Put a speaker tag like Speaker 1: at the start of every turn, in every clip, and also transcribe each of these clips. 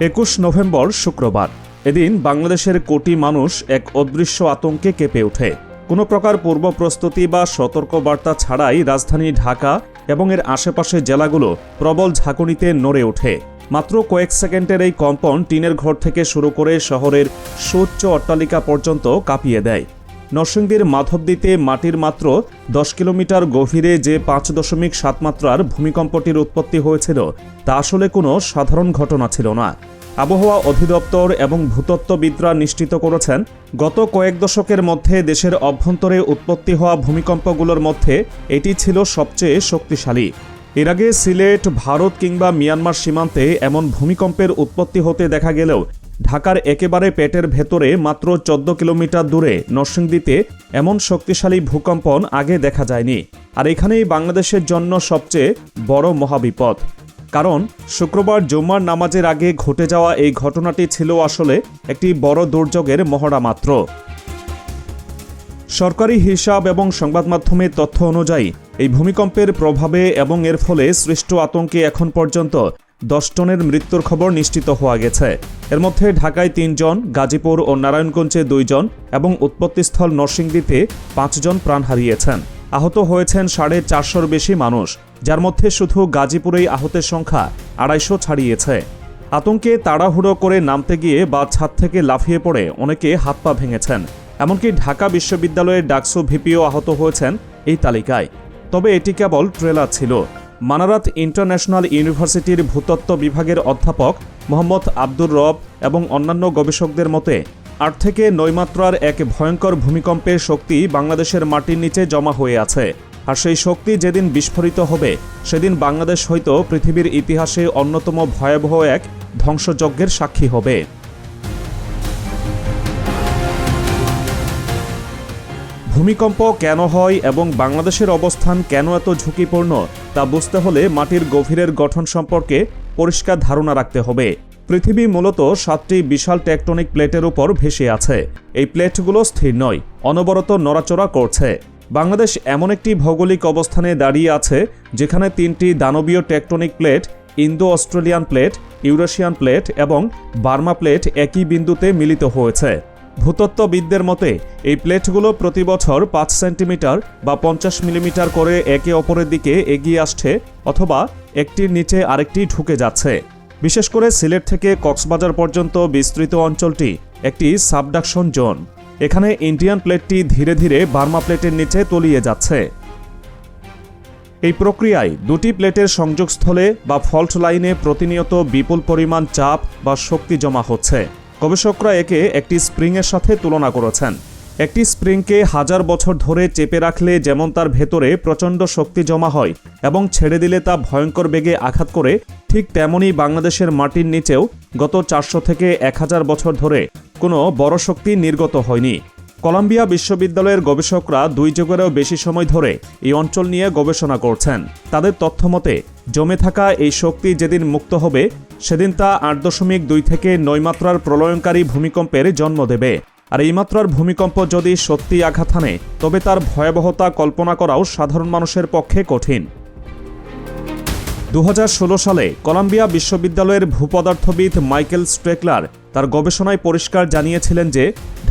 Speaker 1: একুশ নভেম্বর শুক্রবার। এদিন বাংলাদেশের কোটি মানুষ এক অদৃশ্য আতঙ্কে কেঁপে ওঠে। কোনো প্রকার পূর্ব প্রস্তুতি বা সতর্কবার্তা ছাড়াই রাজধানী ঢাকা এবং এর আশেপাশের জেলাগুলো প্রবল ঝাঁকুনিতে নড়ে ওঠে। মাত্র কয়েক সেকেন্ডের এই কম্পন টিনের ঘর থেকে শুরু করে শহরের সুউচ্চ অট্টালিকা পর্যন্ত কাঁপিয়ে দেয়। নরসিংদীর মাধবদীতে মাটির মাত্র দশ কিলোমিটার গভীরে যে পাঁচ দশমিক সাত মাত্রার ভূমিকম্পটির উৎপত্তি হয়েছিল, তা আসলে কোনো সাধারণ ঘটনা ছিল না। আবহাওয়া অধিদপ্তর এবং ভূতত্ত্ববিদরা নিশ্চিত করেছেন, গত কয়েক দশকের মধ্যে দেশের অভ্যন্তরে উৎপত্তি হওয়া ভূমিকম্পগুলোর মধ্যে এটি ছিল সবচেয়ে শক্তিশালী। এর আগে সিলেট, ভারত কিংবা মিয়ানমার সীমান্তে এমন ভূমিকম্পের উৎপত্তি হতে দেখা গেলেও ঢাকার একেবারে পেটের ভেতরে মাত্র চোদ্দ কিলোমিটার দূরে নরসিংদীতে এমন শক্তিশালী ভূকম্পন আগে দেখা যায়নি। আর এখানেই বাংলাদেশের জন্য সবচেয়ে বড় মহাবিপদ। কারণ শুক্রবার জুম্মার নামাজের আগে ঘটে যাওয়া এই ঘটনাটি ছিল আসলে একটি বড় দুর্যোগের মহড়া মাত্র। সরকারি হিসাব এবং সংবাদ মাধ্যমের তথ্য অনুযায়ী, এই ভূমিকম্পের প্রভাবে এবং এর ফলে সৃষ্ট আতঙ্কে এখন পর্যন্ত দশ টনের মৃত্যুর খবর নিশ্চিত হওয়া গেছে। এর মধ্যে ঢাকায় তিনজন গাজীপুর ও নারায়ণগঞ্জে দুইজন এবং উৎপত্তিস্থল নরসিংদীতে পাঁচজন প্রাণ হারিয়েছেন। আহত হয়েছেন সাড়ে চারশোর বেশি মানুষ, যার মধ্যে শুধু গাজীপুরেই আহতের সংখ্যা আড়াইশো ছাড়িয়েছে। আতঙ্কে তাড়াহুড়ো করে নামতে গিয়ে বা ছাদ থেকে লাফিয়ে পড়ে অনেকে হাত পা ভেঙেছেন। এমনকি ঢাকা বিশ্ববিদ্যালয়ের ডাকসু ভিপিও আহত হয়েছেন এই তালিকায়। তবে এটি কেবল ট্রেলার ছিল। মানারাত ইন্টারন্যাশনাল ইউনিভার্সিটির ভূতত্ত্ব বিভাগের অধ্যাপক মোহাম্মদ আব্দুর রব এবং অন্যান্য গবেষকদের মতে, আট থেকে নয় মাত্রার এক ভয়ঙ্কর ভূমিকম্পের শক্তি বাংলাদেশের মাটির নিচে জমা হয়ে আছে। আর সেই শক্তি যেদিন বিস্ফোরিত হবে, সেদিন বাংলাদেশ হয়তো পৃথিবীর ইতিহাসে অন্যতম ভয়াবহ এক ধ্বংসযজ্ঞের সাক্ষী হবে। ভূমিকম্প কেন হয় এবং বাংলাদেশের অবস্থান কেন এত ঝুঁকিপূর্ণ তা বুঝতে হলে মাটির গভীরের গঠন সম্পর্কে পরিষ্কার ধারণা রাখতে হবে। পৃথিবী মূলত সাতটি বিশাল টেকটনিক প্লেটের উপর ভেসে আছে। এই প্লেটগুলো স্থির নয়, অনবরত নড়াচড়া করছে। বাংলাদেশ এমন একটি ভৌগোলিক অবস্থানে দাঁড়িয়ে আছে, যেখানে তিনটি দানবীয় tectonic plate Indo Australian plate, Eurasian plate এবং বার্মা প্লেট একই বিন্দুতে মিলিত হয়েছে। ভূতত্ত্ববিদদের মতে, এই প্লেটগুলো প্রতি বছর পাঁচ সেন্টিমিটার বা পঞ্চাশ মিলিমিটার করে একে অপরের দিকে এগিয়ে আসছে অথবা একটির নিচে আরেকটি ঢুকে যাচ্ছে। বিশেষ করে সিলেট থেকে কক্সবাজার পর্যন্ত বিস্তৃত অঞ্চলটি একটি সাবডাকশন জোন। এখানে ইন্ডিয়ান প্লেটটি ধীরে ধীরে বার্মা প্লেটের নিচে তলিয়ে যাচ্ছে। এই প্রক্রিয়ায় দুটি প্লেটের সংযোগস্থলে বা ফল্ট লাইনে প্রতিনিয়ত বিপুল পরিমাণ চাপ বা শক্তি জমা হচ্ছে। গবেষকরা একে একটি স্প্রিংয়ের সাথে তুলনা করেছেন। একটি স্প্রিংকে হাজার বছর ধরে চেপে রাখলে যেমন তার ভেতরে প্রচণ্ড শক্তি জমা হয় এবং ছেড়ে দিলে তা ভয়ঙ্কর বেগে আঘাত করে, ঠিক তেমনই বাংলাদেশের মাটির নিচেও গত চারশো থেকে এক হাজার বছর ধরে কোনো বড় শক্তি নির্গত হয়নি। কলাম্বিয়া বিশ্ববিদ্যালয়ের গবেষকরা দুই যুগেরও বেশি সময় ধরে এই অঞ্চল নিয়ে গবেষণা করছেন। তাদের তথ্যমতে জমে থাকা এই শক্তি যেদিন মুক্ত হবে, সেদিন তা আট দশমিক দুই থেকে নয় মাত্রার প্রলয়ঙ্কারী ভূমিকম্পের জন্ম দেবে। আর এই মাত্রার ভূমিকম্প যদি সত্যি আঘাত হানে, তবে তার ভয়াবহতা কল্পনা করাও সাধারণ মানুষের পক্ষে কঠিন। দু হাজার ষোলো সালে কলাম্বিয়া বিশ্ববিদ্যালয়ের ভূপদার্থবিদ মাইকেল স্ট্রেকলার তার গবেষণায় পরিষ্কার জানিয়েছিলেন যে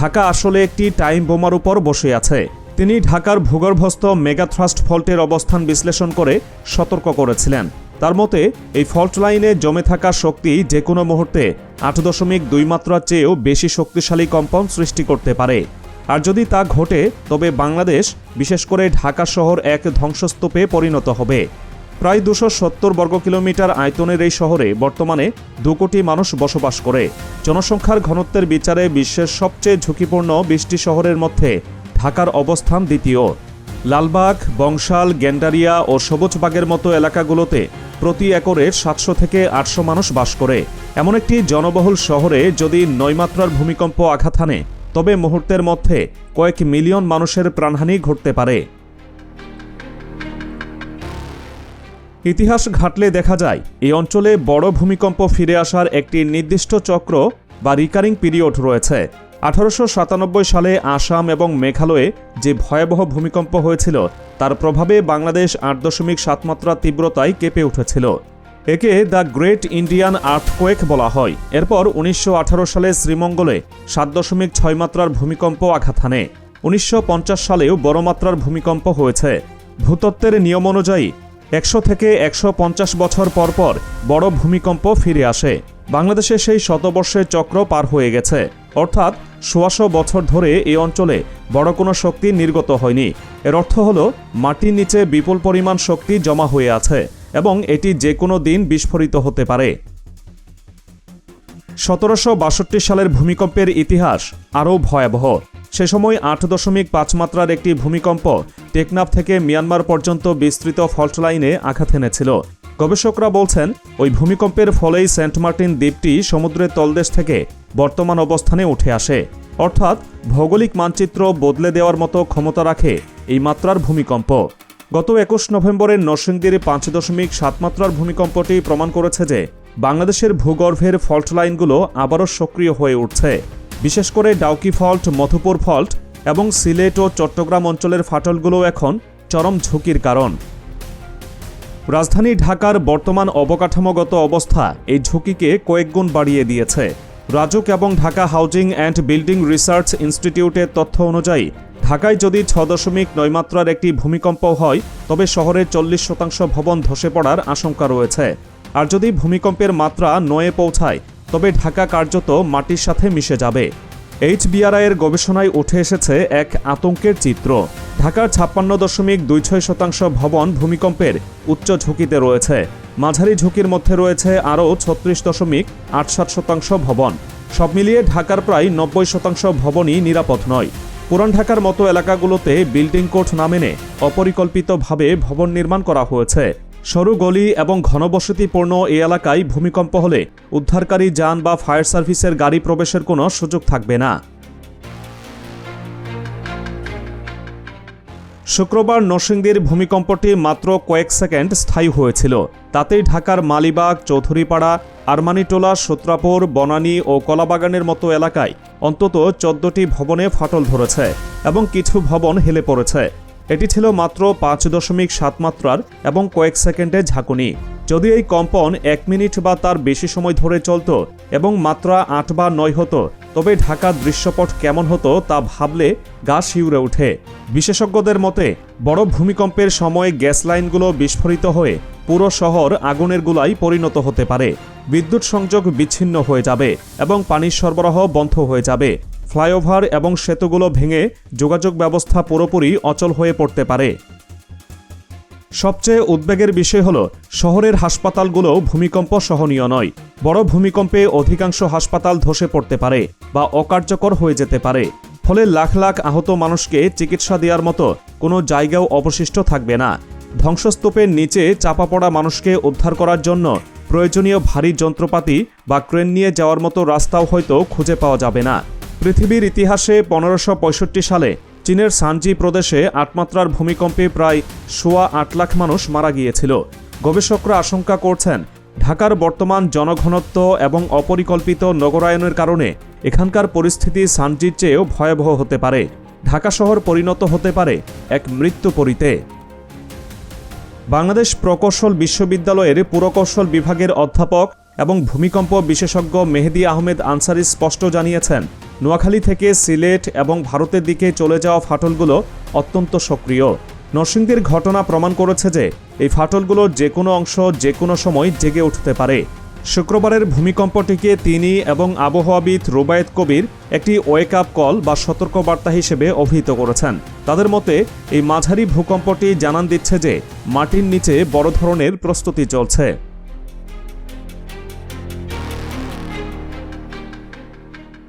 Speaker 1: ঢাকা আসলে একটি টাইম বোমার উপর বসে আছে। তিনি ঢাকার ভূগর্ভস্থ মেগাথ্রাস্ট ফল্টের অবস্থান বিশ্লেষণ করে সতর্ক করেছিলেন। তার মতে, এই ফল্ট লাইনে জমে থাকা শক্তি যে কোনো মুহূর্তে আট দশমিক দুই মাত্রার চেয়েও বেশি শক্তিশালী কম্পন সৃষ্টি করতে পারে। আর যদি তা ঘটে, তবে বাংলাদেশ, বিশেষ করে ঢাকা শহর এক ধ্বংসস্তূপে পরিণত হবে। প্রায় দুশো সত্তর বর্গ কিলোমিটার আয়তনের এই শহরে বর্তমানে দু কোটি মানুষ বসবাস করে। জনসংখ্যার ঘনত্বের বিচারে বিশ্বের সবচেয়ে ঝুঁকিপূর্ণ বিশটি শহরের মধ্যে ঢাকার অবস্থান দ্বিতীয়। লালবাগ, বংশাল গেন্ডারিয়া ও সবুজবাগের মতো এলাকাগুলোতে প্রতি একরে সাতশো থেকে আটশো মানুষ বাস করে। এমন একটি জনবহুল শহরে যদি নয়মাত্রার ভূমিকম্প আঘাত হানে তবে মুহূর্তের মধ্যে কয়েক মিলিয়ন মানুষের প্রাণহানি ঘটতে পারে। ইতিহাস ঘাটলে দেখা যায়, এই অঞ্চলে বড় ভূমিকম্প ফিরে আসার একটি নির্দিষ্ট চক্র বা রিকারিং পিরিয়ড রয়েছে। আঠারোশো সাতানব্বই সালে আসাম এবং মেঘালয়ে যে ভয়াবহ ভূমিকম্প হয়েছিল, তার প্রভাবে বাংলাদেশ আট দশমিক সাত মাত্রা তীব্রতায় কেঁপে উঠেছিল। একে দ্য গ্রেট ইন্ডিয়ান আর্থকোয়েক বলা হয়। এরপর উনিশশো আঠারো সালে শ্রীমঙ্গলে সাত দশমিক ছয় মাত্রার ভূমিকম্প আঘাত হানে। উনিশশো পঞ্চাশ সালেও বড় মাত্রার ভূমিকম্প হয়েছে। ভূতত্ত্বের নিয়ম অনুযায়ী একশো থেকে একশো পঞ্চাশ বছর পর পর বড় ভূমিকম্প ফিরে আসে। বাংলাদেশে সেই শতবর্ষের চক্র পার হয়ে গেছে। অর্থাৎ সোয়াশো বছর ধরে এই অঞ্চলে বড় কোনো শক্তি নির্গত হয়নি। এর অর্থ হল, মাটির নিচে বিপুল পরিমাণ শক্তি জমা হয়ে আছে এবং এটি যে কোনো দিন বিস্ফোরিত হতে পারে। সতেরোশো বাষট্টি সালের ভূমিকম্পের ইতিহাস আরও ভয়াবহ। সে সময় আট দশমিক পাঁচ মাত্রার একটি ভূমিকম্প টেকনাফ থেকে মিয়ানমার পর্যন্ত বিস্তৃত ফল্ট লাইনে আঘাত এনেছিল। গবেষকরা বলছেন, ওই ভূমিকম্পের ফলেই সেন্ট মার্টিন দ্বীপটি সমুদ্রের তলদেশ থেকে বর্তমান অবস্থানে উঠে আসে। অর্থাৎ, ভৌগোলিক মানচিত্র বদলে দেওয়ার মতো ক্ষমতা রাখে এই মাত্রার ভূমিকম্প। গত একুশ নভেম্বরের নরসিংদীর পাঁচ দশমিক সাত মাত্রার ভূমিকম্পটি প্রমাণ করেছে যে, বাংলাদেশের ভূগর্ভের ফল্ট লাইনগুলো আবারও সক্রিয় হয়ে উঠছে। বিশেষ করে ডাউকি ফল্ট, মধুপুর ফল্ট এবং সিলেট ও চট্টগ্রাম অঞ্চলের ফাটলগুলো এখন চরম ঝুঁকির কারণ। রাজধানী ঢাকার বর্তমান অবকাঠামোগত অবস্থা এই ঝুঁকিকে কয়েকগুণ বাড়িয়ে দিয়েছে। রাজুক এবং Dhaka housing and building research ইনস্টিটিউটের তথ্য অনুযায়ী, ঢাকায় যদি ছ দশমিক নয় মাত্রার একটি ভূমিকম্প হয়, তবে শহরের চল্লিশ শতাংশ ভবন ধসে পড়ার আশঙ্কা রয়েছে। আর যদি ভূমিকম্পের মাত্রা নয়ে পৌঁছায়, তবে ঢাকা কার্যত মাটির সাথে মিশে যাবে। এইচবিআরআইয়ের গবেষণায় উঠে এসেছে এক আতঙ্কের চিত্র। ঢাকার ছাপ্পান্ন দশমিক দুই ছয় শতাংশ ভবন ভূমিকম্পের উচ্চ ঝুঁকিতে রয়েছে। মাঝারি ঝুঁকির মধ্যে রয়েছে আরও ছত্রিশ দশমিক আট সাত শতাংশ ভবন। সব মিলিয়ে ঢাকার প্রায় নব্বই শতাংশ ভবনই নিরাপদ নয়। পুরান ঢাকার মতো এলাকাগুলোতে বিল্ডিং কোড না মেনে অপরিকল্পিতভাবে ভবন নির্মাণ করা হয়েছে। সরু গলি এবং ঘনবসতিপূর্ণ এই এলাকায় ভূমিকম্প হলে উদ্ধারকারী যান বা ফায়ার সার্ভিসের গাড়ি প্রবেশের কোনো সুযোগ থাকবে না। শুক্রবার নরসিংদীর ভূমিকম্পটি মাত্র কয়েক সেকেন্ড স্থায়ী হয়েছিল। তাতেই ঢাকার মালিবাগ, চৌধুরীপাড়া, আরমানিটোলা, সূত্রাপুর, বনানী ও কলাবাগানের মতো এলাকায় অন্তত চোদ্দটি ভবনে ফাটল ধরেছে এবং কিছু ভবন হেলে পড়েছে। এটি ছিল মাত্র পাঁচ দশমিক সাত মাত্রার এবং কয়েক সেকেন্ডে ঝাঁকুনি। যদি এই কম্পন এক মিনিট বা তার বেশি সময় ধরে চলত এবং মাত্রা আট বা নয় হতো, তবে ঢাকার দৃশ্যপট কেমন হতো তা ভাবলে গা শিউরে ওঠে। বিশেষজ্ঞদের মতে, বড় ভূমিকম্পের সময় গ্যাস লাইনগুলো বিস্ফোরিত হয়ে পুরো শহর আগুনের গুলাই পরিণত হতে পারে। বিদ্যুৎ সংযোগ বিচ্ছিন্ন হয়ে যাবে এবং পানির সরবরাহ বন্ধ হয়ে যাবে। ফ্লাইওভার এবং সেতুগুলো ভেঙে যোগাযোগ ব্যবস্থা পুরোপুরি অচল হয়ে পড়তে পারে। সবচেয়ে উদ্বেগের বিষয় হল, শহরের হাসপাতালগুলো ভূমিকম্প সহনীয় নয়। বড় ভূমিকম্পে অধিকাংশ হাসপাতাল ধসে পড়তে পারে বা অকার্যকর হয়ে যেতে পারে। ফলে লাখ লাখ আহত মানুষকে চিকিৎসা দেওয়ার মতো কোনো জায়গাও অবশিষ্ট থাকবে না। ধ্বংসস্তূপের নিচে চাপা পড়া মানুষকে উদ্ধার করার জন্য প্রয়োজনীয় ভারী যন্ত্রপাতি বা ক্রেন নিয়ে যাওয়ার মতো রাস্তাও হয়তো খুঁজে পাওয়া যাবে না। পৃথিবীর ইতিহাসে পনেরোশো সালে চীনের সানজি প্রদেশে আটমাত্রার ভূমিকম্পে প্রায় সোয়া আট লাখ মানুষ মারা গিয়েছিল। গবেষকরা আশঙ্কা করছেন, ঢাকার বর্তমান জনঘনত্ব এবং অপরিকল্পিত নগরায়নের কারণে এখানকার পরিস্থিতি সানজির চেয়েও ভয়াবহ হতে পারে। ঢাকা শহর পরিণত হতে পারে এক মৃত্যুপরিতে বাংলাদেশ প্রকৌশল বিশ্ববিদ্যালয়ের পুরকৌশল বিভাগের অধ্যাপক এবং ভূমিকম্প বিশেষজ্ঞ মেহেদি আহমেদ আনসারি স্পষ্ট জানিয়েছেন নোয়াখালী থেকে সিলেট এবং ভারতের দিকে চলে যাওয়া ফাটলগুলো অত্যন্ত সক্রিয়। নরসিংদীর ঘটনা প্রমাণ করেছে যে, এই ফাটলগুলো যে কোনো অংশ যে কোনো সময় জেগে উঠতে পারে। শুক্রবারের ভূমিকম্পটিকে তিনি এবং আবহাওয়াবিদ রোবায়েত কবির একটি ওয়েক আপ কল বা সতর্কবার্তা হিসেবে অভিহিত করেছেন। তাদের মতে, এই মাঝারি ভূকম্পটি জানান দিচ্ছে যে, মাটির নিচে বড় ধরনের প্রস্তুতি চলছে।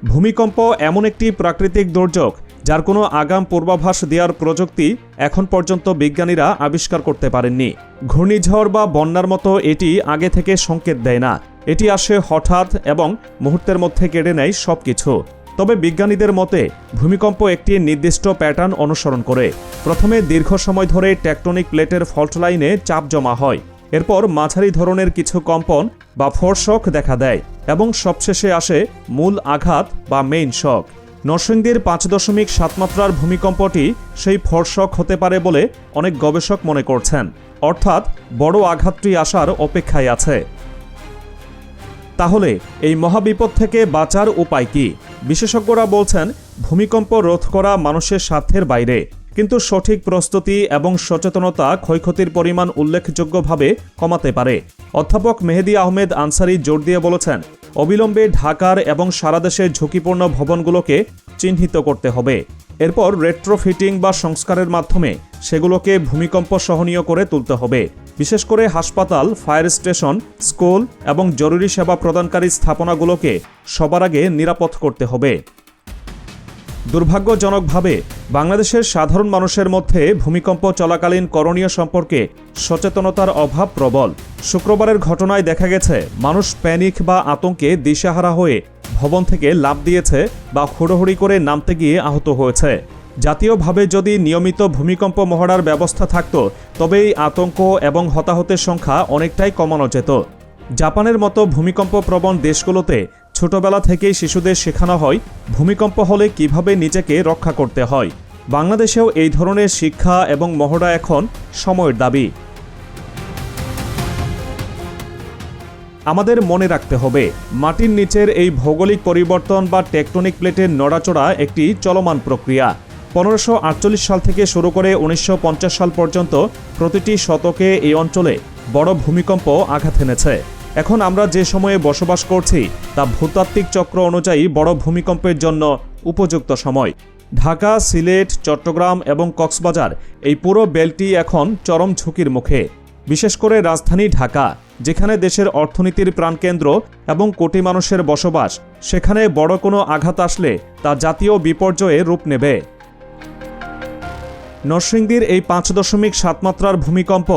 Speaker 1: ভূমিকম্প এমন একটি প্রাকৃতিক দুর্যোগ যার কোনো আগাম পূর্বাভাস দেওয়ার প্রযুক্তি এখন পর্যন্ত বিজ্ঞানীরা আবিষ্কার করতে পারেননি। ঘূর্ণিঝড় বা বন্যার মতো এটি আগে থেকে সংকেত দেয় না। এটি আসে হঠাৎ এবং মুহূর্তের মধ্যে কেড়ে নেয় সব কিছু তবে বিজ্ঞানীদের মতে, ভূমিকম্প একটি নির্দিষ্ট প্যাটার্ন অনুসরণ করে। প্রথমে দীর্ঘ সময় ধরে টেকটনিক প্লেটের ফল্ট লাইনে চাপ জমা হয়। এরপর মাঝারি ধরনের কিছু কম্পন বা ফোরশক দেখা দেয় এবং সবশেষে আসে মূল আঘাত বা মেইন শক নরসিংদীর পাঁচ দশমিক সাত মাত্রার ভূমিকম্পটি সেই ফর্ষক হতে পারে বলে অনেক গবেষক মনে করছেন। অর্থাৎ বড় আঘাতটি আসার অপেক্ষায় আছে। তাহলে এই মহাবিপদ থেকে বাঁচার উপায় কি? বিশেষজ্ঞরা বলছেন, ভূমিকম্প রোধ করা মানুষের স্বার্থের বাইরে। কিন্তু সঠিক প্রস্তুতি এবং সচেতনতা ক্ষয়ক্ষতির পরিমাণ উল্লেখযোগ্যভাবে কমাতে পারে। অধ্যাপক মেহেদি আহমেদ আনসারি জোর দিয়ে বলেছেন, অবিলম্বে ঢাকার এবং সারা দেশের ঝুঁকিপূর্ণ ভবনগুলোকে চিহ্নিত করতে হবে। এরপর রেট্রোফিটিং বা সংস্কারের মাধ্যমে সেগুলোকে ভূমিকম্প সহনীয় করে তুলতে হবে। বিশেষ করে হাসপাতাল, ফায়ার স্টেশন, স্কুল এবং জরুরি সেবা প্রদানকারী স্থাপনাগুলোকে সবার আগে নিরাপদ করতে হবে। দুর্ভাগ্যজনকভাবে বাংলাদেশের সাধারণ মানুষের মধ্যে ভূমিকম্প চলাকালীন করণীয় সম্পর্কে সচেতনতার অভাব প্রবল। শুক্রবারের ঘটনায় দেখা গেছে, মানুষ প্যানিক বা আতঙ্কে দিশাহারা হয়ে ভবন থেকে লাভ দিয়েছে বা হুড়োহুড়ি করে নামতে গিয়ে আহত হয়েছে। জাতীয়ভাবে যদি নিয়মিত ভূমিকম্প মহড়ার ব্যবস্থা থাকত, তবে এই আতঙ্ক এবং হতাহতের সংখ্যা অনেকটাই কমানো যেত। জাপানের মতো ভূমিকম্প প্রবণ দেশগুলোতে ছোটবেলা থেকেই শিশুদের শেখানো হয় ভূমিকম্প হলে কীভাবে নিজেকে রক্ষা করতে হয়। বাংলাদেশেও এই ধরনের শিক্ষা এবং মহড়া এখন সময়ের দাবি। আমাদের মনে রাখতে হবে, মাটির নিচের এই ভৌগোলিক পরিবর্তন বা টেকটনিক প্লেটের নড়াচড়া একটি চলমান প্রক্রিয়া। পনেরোশো সাল থেকে শুরু করে উনিশশো পঞ্চাশ সাল পর্যন্ত প্রতিটি শতকে এই অঞ্চলে বড় ভূমিকম্প আঘাত এনেছে। এখন আমরা যে সময়ে বসবাস করছি, তা ভূতাত্ত্বিক চক্র অনুযায়ী বড় ভূমিকম্পের জন্য উপযুক্ত সময়। ঢাকা, সিলেট, চট্টগ্রাম এবং কক্সবাজার এই পুরো বেলটি এখন চরম ঝুঁকির মুখে। বিশেষ করে রাজধানী ঢাকা, যেখানে দেশের অর্থনীতির প্রাণকেন্দ্র এবং কোটি মানুষের বসবাস, সেখানে বড় কোনো আঘাত আসলে তা জাতীয় বিপর্যয়ে রূপ নেবে। নরসিংদীর এই পাঁচ দশমিক সাত মাত্রার ভূমিকম্প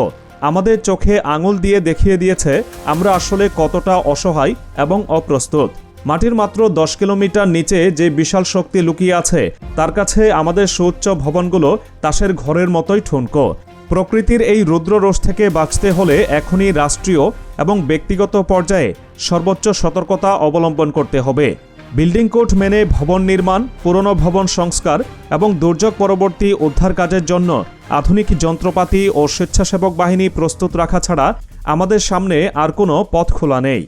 Speaker 1: আমাদের চোখে আঙুল দিয়ে দেখিয়ে দিয়েছে, আমরা আসলে কতটা অসহায় এবং অপ্রস্তুত। মাটির মাত্র দশ কিলোমিটার নিচে যে বিশাল শক্তি লুকিয়ে আছে, তার কাছে আমাদের সুউচ্চ ভবনগুলো তাসের ঘরের মতোই ঠুনকো। প্রকৃতির এই রুদ্ররোষ থেকে বাঁচতে হলে এখনই রাষ্ট্রীয় এবং ব্যক্তিগত পর্যায়ে সর্বোচ্চ সতর্কতা অবলম্বন করতে হবে। বিল্ডিং কোড মেনে ভবন নির্মাণ, পুরনো ভবন সংস্কার এবং দুর্যোগ পরবর্তী উদ্ধার কাজের জন্য আধুনিক যন্ত্রপাতি ও স্বেচ্ছাসেবক বাহিনী প্রস্তুত রাখা ছাড়া আমাদের সামনে আর কোনো পথ খোলা নেই।